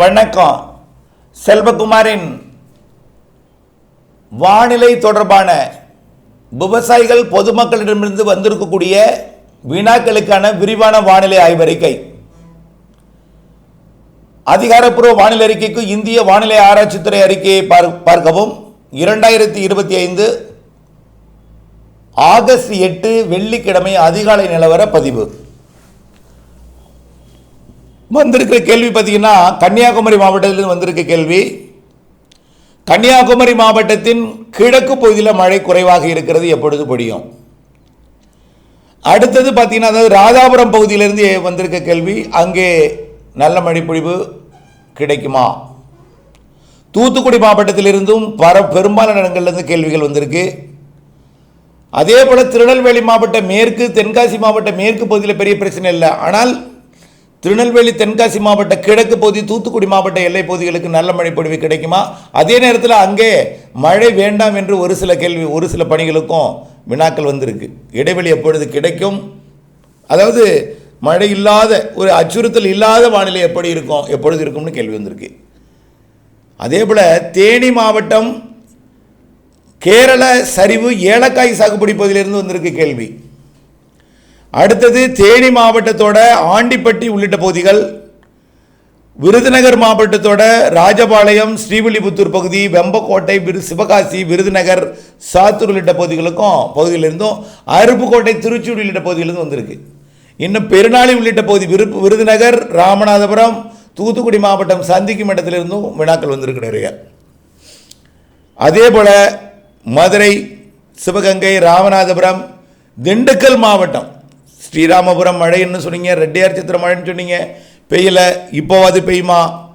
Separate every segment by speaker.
Speaker 1: வணக்கம். செல்வகுமாரின் வானிலை தொடர்பான விவசாயிகள் பொதுமக்களிடமிருந்து வந்திருக்கக்கூடிய வினாக்களுக்கான விரிவான வானிலை ஆய்வறிக்கை. அதிகாரப்பூர்வ வானிலை அறிக்கைக்கு இந்திய வானிலை ஆராய்ச்சித்துறை அறிக்கையை பார்- பார்க்கவும். இரண்டாயிரத்தி இருபத்தி ஐந்து ஆகஸ்ட் எட்டு வெள்ளிக்கிழமை அதிகாலை நிலவர பதிவு. வந்திருக்கிற கேள்வி பார்த்தீங்கன்னா கன்னியாகுமரி மாவட்டத்திலிருந்து வந்திருக்க கேள்வி. கன்னியாகுமரி மாவட்டத்தின் கிழக்கு பகுதியில் மழை குறைவாக இருக்கிறது எப்பொழுது பொடியும் அடுத்தது பார்த்தீங்கன்னா அதாவது ராதாபுரம் பகுதியிலிருந்து வந்திருக்க கேள்வி அங்கே நல்ல மழை பொழிவு கிடைக்குமா? தூத்துக்குடி மாவட்டத்திலிருந்தும் பர பெரும்பாலான இடங்கள்லேருந்து கேள்விகள் வந்திருக்கு. அதே போல் திருநெல்வேலி மாவட்ட மேற்கு தென்காசி மாவட்ட மேற்கு பகுதியில் பெரிய பிரச்சனை இல்லை. ஆனால் திருநெல்வேலி தென்காசி மாவட்ட கிழக்கு பகுதி தூத்துக்குடி மாவட்ட எல்லை பகுதிகளுக்கு நல்ல மழை பொழிவு கிடைக்குமா? அதே நேரத்தில் அங்கே மழை வேண்டாம் என்று ஒரு சில கேள்வி ஒரு சில பணிகளுக்கும் வினாக்கள் வந்திருக்கு. இடைவெளி எப்பொழுது கிடைக்கும்? அதாவது மழை இல்லாத ஒரு அச்சுறுத்தல் இல்லாத வானிலை எப்படி இருக்கும்? எப்பொழுது இருக்கும்னு கேள்வி வந்திருக்கு. அதே போல் தேனி மாவட்டம் கேரள சரிவு ஏலக்காய் சாகுபடி பகுதியிலிருந்து வந்திருக்கு கேள்வி. அடுத்தது தேனி மாவட்டத்தோட ஆண்டிப்பட்டி உள்ளிட்ட பகுதிகள் விருதுநகர் மாவட்டத்தோட ராஜபாளையம் ஸ்ரீவில்லிபுத்தூர் பகுதி வெம்பக்கோட்டை விரு சிவகாசி விருதுநகர் சாத்தூர் உள்ளிட்ட பகுதிகளுக்கும் பகுதியிலிருந்தும் அருப்புக்கோட்டை திருச்சூர் உள்ளிட்ட பகுதியிலிருந்து வந்திருக்கு. இன்னும் பெருநாளி உள்ளிட்ட பகுதி விரு விருதுநகர் ராமநாதபுரம் தூத்துக்குடி மாவட்டம் சந்திக்கும் இடத்திலிருந்தும் வினாக்கள் வந்திருக்கு நிறைய அதே போல் மதுரை சிவகங்கை ராமநாதபுரம் திண்டுக்கல் மாவட்டம் ஸ்ரீராமபுரம் மழைன்னு சொன்னீங்க? ரெட்டியார் சித்திர மழைன்னு சொன்னீங்க. பெய்யலை. இப்போவாது பெய்யுமா?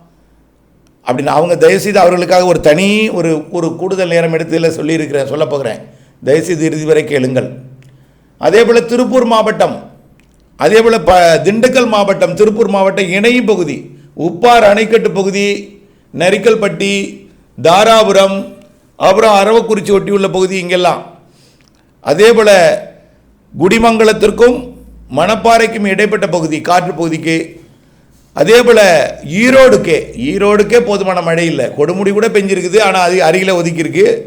Speaker 1: அப்படின்னு அவங்க தயவுசெய்து அவர்களுக்காக ஒரு தனி ஒரு ஒரு கூடுதல் நேரம் எடுத்ததில் சொல்லியிருக்கிறேன் சொல்ல போகிறேன். தயவுசெய்து இறுதி வரை கேளுங்கள். அதே போல் திருப்பூர் மாவட்டம் அதே போல் ப திண்டுக்கல் மாவட்டம் திருப்பூர் மாவட்டம் இணையும் பகுதி உப்பார் அணைக்கட்டு பகுதி நரிக்கல்பட்டி தாராபுரம் அப்புறம் அரவக்குறிச்சி ஒட்டியுள்ள பகுதி இங்கெல்லாம். அதே போல் குடிமங்கலத்திற்கும் மணப்பாறைக்கும் இடைப்பட்ட பகுதி காற்று பகுதிக்கு. அதே போல் ஈரோடுக்கே ஈரோடுக்கே போதுமான மழை இல்லை. கொடுமுடி கூட பெஞ்சிருக்குது ஆனால் அது அருகில் ஒதுக்கியிருக்கு.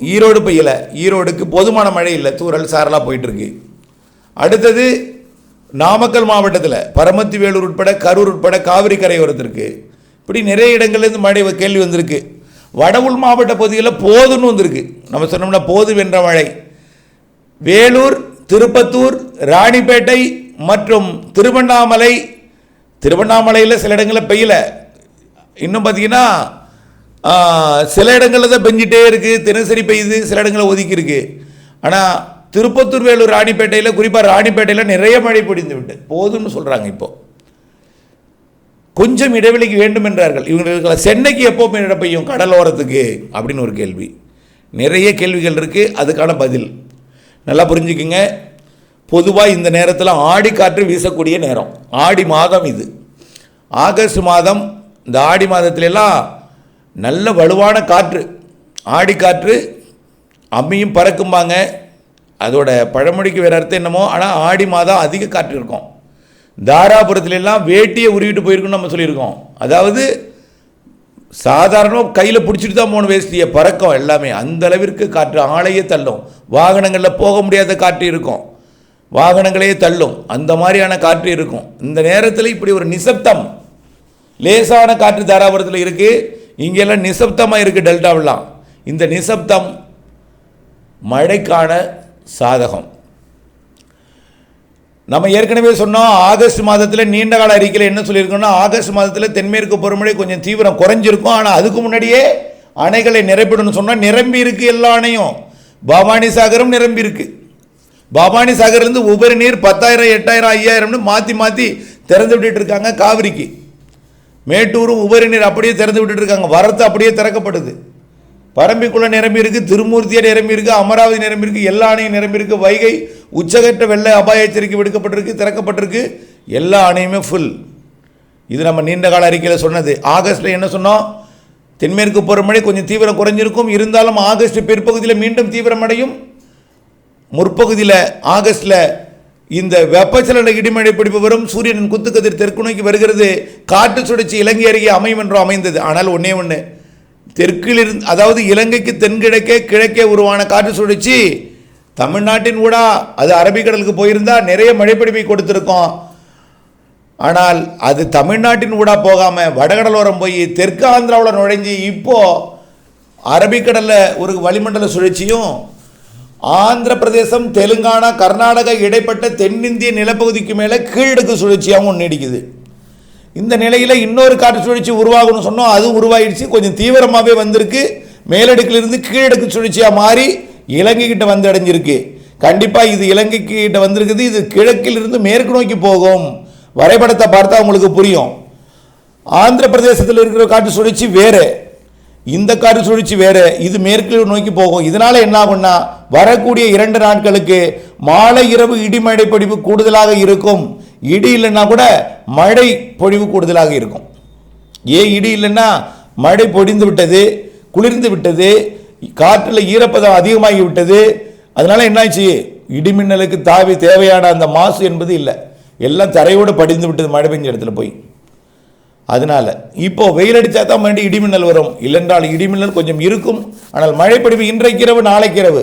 Speaker 1: ஈரோடு பெய்யல. ஈரோடுக்கு போதுமான மழை இல்லை. தூறல் சாரலாக போயிட்டுருக்கு. அடுத்தது நாமக்கல் மாவட்டத்தில் பரமத்தி வேலூர் உட்பட கரூர் உட்பட காவிரி கரையோரத்திற்கு இப்படி நிறைய இடங்கள்லேருந்து மழை கேள்வி வந்திருக்கு. வடவுள் மாவட்ட பகுதிகளில் போதுன்னு வந்திருக்கு. நம்ம சொன்னோம்னா போது வென்ற மழை. வேலூர் திருப்பத்தூர் ராணிப்பேட்டை மற்றும் திருவண்ணாமலை. திருவண்ணாமலையில் சில இடங்களில் பெய்யல. இன்னும் பார்த்தீங்கன்னா சில இடங்களில் தான் பெஞ்சிட்டே இருக்குது தினசரி பெய்யுது சில இடங்களில் ஒதுக்கி இருக்குது ஆனால் திருப்பத்தூர் வேலூர் ராணிப்பேட்டையில் குறிப்பாக ராணிப்பேட்டையில் நிறைய மழை பிடிந்து விட்டு போதும்னு சொல்கிறாங்க இப்போது கொஞ்சம் இடைவெளிக்கு வேண்டும் என்றார்கள். இவங்களுக்கு சென்னைக்கு எப்போ மழை பெய்யும்? கடலோரத்துக்கு அப்படின்னு ஒரு கேள்வி. நிறைய கேள்விகள் இருக்குது அதுக்கான பதில். நல்லா புரிஞ்சுக்குங்க. பொதுவாக இந்த நேரத்தில் ஆடி காற்று வீசக்கூடிய நேரம். ஆடி மாதம் இது. ஆகஸ்ட் மாதம் இந்த ஆடி மாதத்துலலாம் நல்ல வலுவான காற்று. ஆடி காற்று அம்மியும் பறக்கும்பாங்க. அதோட பழமொழிக்கு வேறு அர்த்தம் என்னமோ ஆனால் ஆடி மாதம் அதிக காற்று இருக்கும். தாராபுரத்துலலாம் வேட்டியை உருவிட்டு போயிருக்குன்னு நம்ம சொல்லியிருக்கோம். அதாவது சாதாரணமாக கையில் பிடிச்சிட்டு தான் போகணும் வேஷ்டியை. பறக்கும் எல்லாமே. அந்த அளவிற்கு காற்று ஆளையே தள்ளும். வாகனங்களில் போக முடியாத காற்று இருக்கும். வாகனங்களையே தள்ளும். அந்த மாதிரியான காற்று இருக்கும். இந்த நேரத்தில் இப்படி ஒரு நிசப்தம் லேசான காற்று தாராபுரத்தில் இருக்குது இங்கெல்லாம் நிசப்தமாக இருக்குது டெல்டாவெல்லாம். இந்த நிசப்தம் மழைக்கான சாதகம். நம்ம ஏற்கனவே சொன்னோம் ஆகஸ்ட் மாதத்தில் நீண்ட கால அறிக்கையில் என்ன சொல்லியிருக்கோம்னா ஆகஸ்ட் மாதத்தில் தென்மேற்கு பருவமழை கொஞ்சம் தீவிரம் குறைஞ்சிருக்கும். ஆனால் அதுக்கு முன்னாடியே அணைகளை நிரப்பிடணும்னு சொன்னால் நிரம்பி இருக்குது எல்லா அணையும். பவானி சாகரும் நிரம்பி இருக்குது பவானி சாகர்லேருந்து உபரி நீர் பத்தாயிரம் எட்டாயிரம் ஐயாயிரம்னு மாற்றி மாற்றி திறந்து விட்டுட்டு இருக்காங்க காவிரிக்கு. மேட்டூரும் உபரி நீர் அப்படியே திறந்து விட்டுட்டு இருக்காங்க. வரத்து அப்படியே திறக்கப்படுது. பரம்பிக்குளம் நிரம்பி இருக்கு திருமூர்த்தியாக நிரம்பி இருக்கு அமராவதி நிரம்பி இருக்கு எல்லா அணையும் நிரம்பி இருக்கு. வைகை உச்சகட்ட வெள்ள அபாய எச்சரிக்கை விடுக்கப்பட்டிருக்கு திறக்கப்பட்டிருக்கு. எல்லா அணையுமே ஃபுல் இது நம்ம நீண்ட கால அறிக்கையில் சொன்னது. ஆகஸ்ட்ல என்ன சொன்னோம்? தென்மேற்கு பருவமழை கொஞ்சம் தீவிரம் குறைஞ்சிருக்கும். இருந்தாலும் ஆகஸ்ட் பிற்பகுதியில் மீண்டும் தீவிரமடையும் முற்பகுதியில் ஆகஸ்டில் இந்த வெப்பச்சலன இடிமழை பிடிப்பு வரும். சூரியனின் குத்துக்கதிர் தெற்கு நோக்கி வருகிறது. காற்று சுழற்சி இலங்கை அருகே அமையும் என்றும் அமைந்தது. ஆனால் ஒன்றே ஒன்று தெற்கிலிருந்து அதாவது இலங்கைக்கு தென்கிழக்கே கிழக்கே உருவான காற்று சுழற்சி தமிழ்நாட்டின் ஊடா. அது அரபிக்கடலுக்கு போயிருந்தா நிறைய மழைப்பிடிப்பை கொடுத்துருக்கோம். ஆனால் அது தமிழ்நாட்டின் ஊடா போகாமல் வடகடலோரம் போய் தெற்கு ஆந்திராவில் நுழைஞ்சு இப்போது அரபிக்கடலில் ஒரு வளிமண்டல சுழற்சியும் ஆந்திர பிரதேசம் தெலுங்கானா கர்நாடகா இடைப்பட்ட தென்னிந்திய நிலப்பகுதிக்கு மேலே கீழடுக்கு சுழற்சியாகவும் நீடிக்குது இந்த நிலையில் இன்னொரு காற்று சுழற்சி உருவாகும்னு சொன்னோம். அது உருவாயிடுச்சு. கொஞ்சம் தீவிரமாகவே வந்திருக்கு. மேலடுக்கிலிருந்து கீழடுக்கு சுழற்சியாக மாறி இலங்கைக்கிட்ட வந்து அடைஞ்சிருக்கு. கண்டிப்பாக இது இலங்கைக்கு கிட்ட வந்திருக்குது. இது கிழக்கிலிருந்து மேற்கு நோக்கி போகும். வரைபடத்தை பார்த்தா உங்களுக்கு புரியும். ஆந்திர பிரதேசத்தில் இருக்கிற காற்று சுழற்சி வேறு. இந்த காற்று சுழற்சி வேறு. இது மேற்கு நோக்கி போகும். இதனால் என்ன ஆகும்னா வரக்கூடிய இரண்டு நாட்களுக்கு மாலை இரவு இடிமழை பொழிவு கூடுதலாக இருக்கும். இடி இல்லைன்னா கூட மழை பொழிவு கூடுதலாக இருக்கும். ஏன் இடி இல்லைன்னா மழை பொடிந்து விட்டது குளிர்ந்து விட்டது காற்றில் ஈரப்பதம் அதிகமாகி விட்டது. அதனால என்னாச்சு? இடிமின்னலுக்கு தாவி தேவையான அந்த மாசு என்பது இல்லை. எல்லாம் தரையோடு படிந்து விட்டது மழை பெஞ்ச இடத்துல போய். அதனால இப்போ வெயில் அடித்தா தான் மறுபடியும் இடிமின்னல் வரும். இல்லைன்றால் இடிமின்னல் கொஞ்சம் இருக்கும். ஆனால் மழைப்பொழிவு இன்றைக்கு இரவு நாளைக்கு இரவு.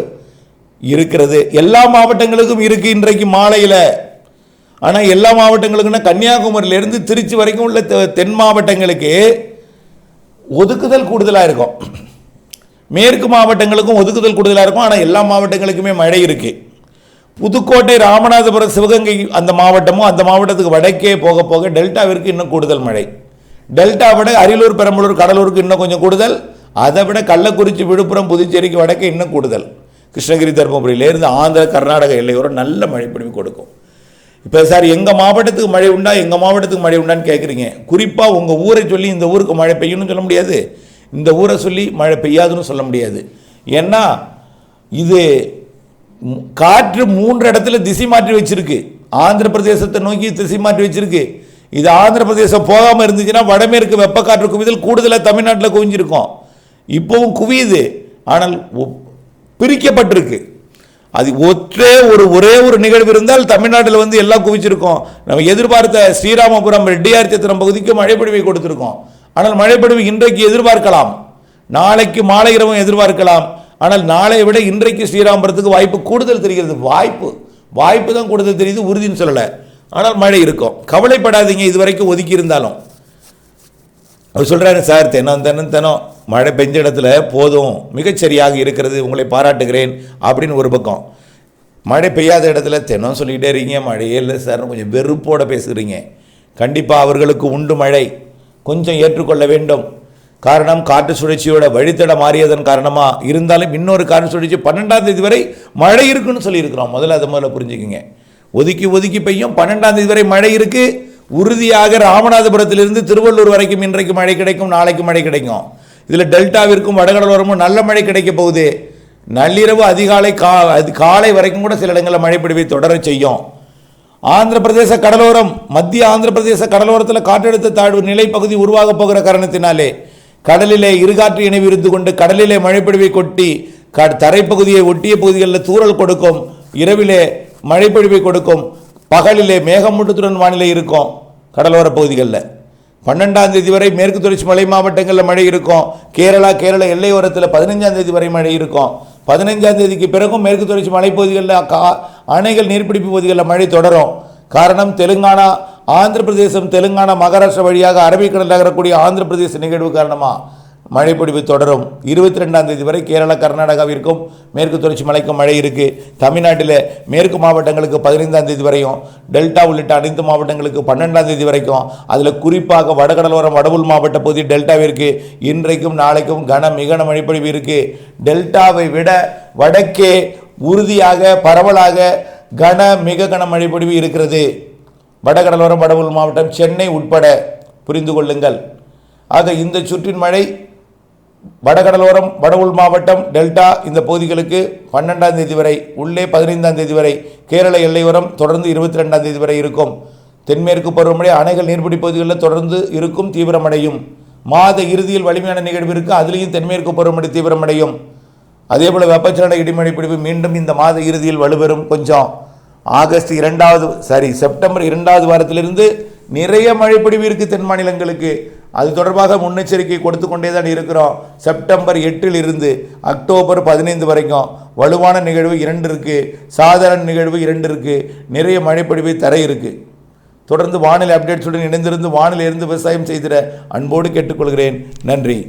Speaker 1: இருக்கிறது. எல்லா மாவட்டங்களுக்கும் இருக்கு இன்றைக்கு மாலையில். ஆனால் எல்லா மாவட்டங்களுக்குன்னா கன்னியாகுமரியிலேருந்து திருச்சி வரைக்கும் உள்ள தெ- தென் மாவட்டங்களுக்கு ஒதுக்குதல் கூடுதலாக இருக்கும். மேற்கு மாவட்டங்களுக்கும் ஒதுக்குதல் கூடுதலாக இருக்கும். ஆனால் எல்லா மாவட்டங்களுக்குமே மழை இருக்கு. புதுக்கோட்டை ராமநாதபுரம் சிவகங்கை அந்த மாவட்டமும் அந்த மாவட்டத்துக்கு வடக்கே போக போக டெல்டாவிற்கு இன்னும் கூடுதல் மழை. டெல்டா விட அரியலூர் பெரம்பலூர் கடலூருக்கு இன்னும் கொஞ்சம் கூடுதல். அதை விட கள்ளக்குறிச்சி விழுப்புரம் புதுச்சேரிக்கு வடக்கே இன்னும் கூடுதல். கிருஷ்ணகிரி தருமபுரியிலேருந்து ஆந்திர கர்நாடக எல்லையோரம் நல்ல மழை பொழிவு கொடுக்கும். இப்போ சார் எங்கள் மாவட்டத்துக்கு மழை உண்டா எங்கள் மாவட்டத்துக்கு மழை உண்டான்னு கேட்குறீங்க குறிப்பாக உங்கள் ஊரை சொல்லி இந்த ஊருக்கு மழை பெய்யணும்னு சொல்ல முடியாது. இந்த ஊரை சொல்லி மழை பெய்யாதுன்னு சொல்ல முடியாது. ஏன்னா இது காற்று மூன்று இடத்துல திசை மாற்றி வச்சிருக்கு. ஆந்திர பிரதேசத்தை நோக்கி திசை மாற்றி வச்சிருக்கு. இது ஆந்திர பிரதேசம் போகாமல் இருந்துச்சுன்னா வடமேற்கு வெப்ப காற்று குவிதல் கூடுதலாக தமிழ்நாட்டில் குவிஞ்சிருக்கும். இப்போவும் குவியுது. ஆனால் பிரிக்கப்பட்டிருக்கு. அது ஒற்றே ஒரு ஒரே ஒரு நிகழ்வு இருந்தால் தமிழ்நாட்டில் வந்து எல்லாம் குவிச்சிருக்கோம். நம்ம எதிர்பார்த்த ஸ்ரீராமபுரம் ரெட்டியார் சத்திரம் பகுதிக்கு மழைப்பொழிவை கொடுத்துருக்கோம். ஆனால் மழைப்பொழிவு இன்றைக்கு எதிர்பார்க்கலாம். நாளைக்கு மாலை இரவும் எதிர்பார்க்கலாம். ஆனால் நாளை விட இன்றைக்கு ஸ்ரீராமபுரத்துக்கு வாய்ப்பு கூடுதல் தெரிகிறது. வாய்ப்பு வாய்ப்பு தான் கூடுதல் தெரியுது உறுதின்னு சொல்லலை. ஆனால் மழை இருக்கும். கவலைப்படாதீங்க இது வரைக்கும் ஒதுக்கி இருந்தாலும். அவர் சொல்கிறாரு சார் தினம் தினம் தினம் மழை பெஞ்ச இடத்துல போதும் மிகச்சரியாக இருக்கிறது உங்களை பாராட்டுகிறேன் அப்படின்னு ஒரு பக்கம். மழை பெய்யாத இடத்துல தினம் சொல்லிக்கிட்டே இருக்கீங்க மழையே இல்லை சார் கொஞ்சம் வெறுப்போட பேசுகிறீங்க. கண்டிப்பாக அவர்களுக்கு உண்டு மழை. கொஞ்சம் ஏற்றுக்கொள்ள வேண்டும். காரணம் காற்று சுழற்சியோட வழித்தட மாறியதன் காரணமாக இருந்தாலும் இன்னொரு காற்று சுழற்சி பன்னெண்டாம் தேதி வரை மழை இருக்குன்னு சொல்லியிருக்கிறோம். முதல்ல அதை முதல்ல புரிஞ்சுக்கிங்க. ஒதுக்கி ஒதுக்கி பெய்யும் பன்னெண்டாம் தேதி வரை மழை இருக்குது உறுதியாக ராமநாதபுரத்திலிருந்து திருவள்ளூர் வரைக்கும் இன்றைக்கு மழை கிடைக்கும் நாளைக்கு மழை கிடைக்கும். இதில் டெல்டாவிற்கும் வடகடலோரமும் நல்ல மழை கிடைக்க போகுது. நள்ளிரவு அதிகாலை கா அது காலை வரைக்கும் கூட சில இடங்களில் மழை பிடிவை தொடரச் செய்யும். ஆந்திர பிரதேச கடலோரம் மத்திய ஆந்திர பிரதேச கடலோரத்தில் காற்றழுத்த தாழ்வு நிலைப்பகுதி உருவாக போகிற காரணத்தினாலே கடலிலே இருகாற்று இணைவு இருந்து கொண்டு கடலிலே மழைப்பொழிவை கொட்டி க தரைப்பகுதியை ஒட்டிய பகுதிகளில் தூறல் கொடுக்கும். இரவிலே மழைப்பொழிவை கொடுக்கும். பகலிலே மேகமூட்டத்துடன் வானிலை இருக்கும். கடலோர பகுதிகளில். பன்னெண்டாம் தேதி வரை மேற்கு தொடர்ச்சி மலை மாவட்டங்களில் மழை இருக்கும். கேரளா கேரள எல்லையோரத்தில் பதினஞ்சாம் தேதி வரை மழை இருக்கும். பதினஞ்சாம் தேதிக்கு பிறகும் மேற்கு தொடர்ச்சி மலைப்பகுதிகளில் கா அணைகள் நீர்பிடிப்பு பகுதிகளில் மழை தொடரும். காரணம் தெலுங்கானா ஆந்திர பிரதேசம் தெலுங்கானா மகாராஷ்டிரா வழியாக அரபிக்கடல் நகரக்கூடிய ஆந்திர பிரதேச நிகழ்வு காரணமாக மழைப்பொழிவு தொடரும். இருபத்தி ரெண்டாம் தேதி வரை கேரளா கர்நாடகாவிற்கும் மேற்கு தொடர்ச்சி மலைக்கும் மழை இருக்குது தமிழ்நாட்டில் மேற்கு மாவட்டங்களுக்கு பதினைந்தாம் தேதி வரையும் டெல்டா உள்ளிட்ட அனைத்து மாவட்டங்களுக்கு பன்னெண்டாம் தேதி வரைக்கும் அதில் குறிப்பாக வடகடலோரம் வடவுள் மாவட்ட பகுதி டெல்டாவிற்கு இன்றைக்கும் நாளைக்கும் கன மிகன மழைப்பொழிவு இருக்குது டெல்டாவை விட வடக்கே உறுதியாக பரவலாக கன மிக கன மழைப்பொழிவு இருக்கிறது. வடகடலோரம் வடவுள் மாவட்டம் சென்னை உட்பட புரிந்து கொள்ளுங்கள். ஆக இந்த சுற்றின் மழை வடகடலோரம் வடவுள் மாவட்டம் டெல்டா இந்த பகுதிகளுக்கு பன்னெண்டாம் தேதி வரை உள்ளே பதினைந்தாம் தேதி வரை கேரள எல்லையோரம் தொடர்ந்து இருபத்தி ரெண்டாம் தேதி வரை இருக்கும். தென்மேற்கு பருவமழை அணைகள் நீர்பிடி பகுதிகளில் தொடர்ந்து இருக்கும் தீவிரமடையும். மாத இறுதியில் வலிமையான நிகழ்வு இருக்கு அதுலேயும் தென்மேற்கு பருவமழை தீவிரமடையும். அதே போல் வெப்பச்சலன இடிமழை பிடிப்பு மீண்டும் இந்த மாத இறுதியில் வலுப்பெறும் கொஞ்சம். ஆகஸ்ட் இரண்டாவது சாரி செப்டம்பர் இரண்டாவது வாரத்திலிருந்து நிறைய மழைப்பிடிவு இருக்குது தென் மாநிலங்களுக்கு. அது தொடர்பாக முன்னெச்சரிக்கை கொடுத்து கொண்டே தான் இருக்கிறோம். செப்டம்பர் எட்டில் இருந்து அக்டோபர் பதினைந்து வரைக்கும் வலுவான நிகழ்வு இரண்டு இருக்குது சாதாரண நிகழ்வு இரண்டு இருக்குது நிறைய மழைப்பொழிவை தர இருக்குது தொடர்ந்து வானிலை அப்டேட்ஸுடன் இணைந்திருந்து வானிலை இருந்து விவசாயம் செய்திட அன்போடு கேட்டுக்கொள்கிறேன். நன்றி.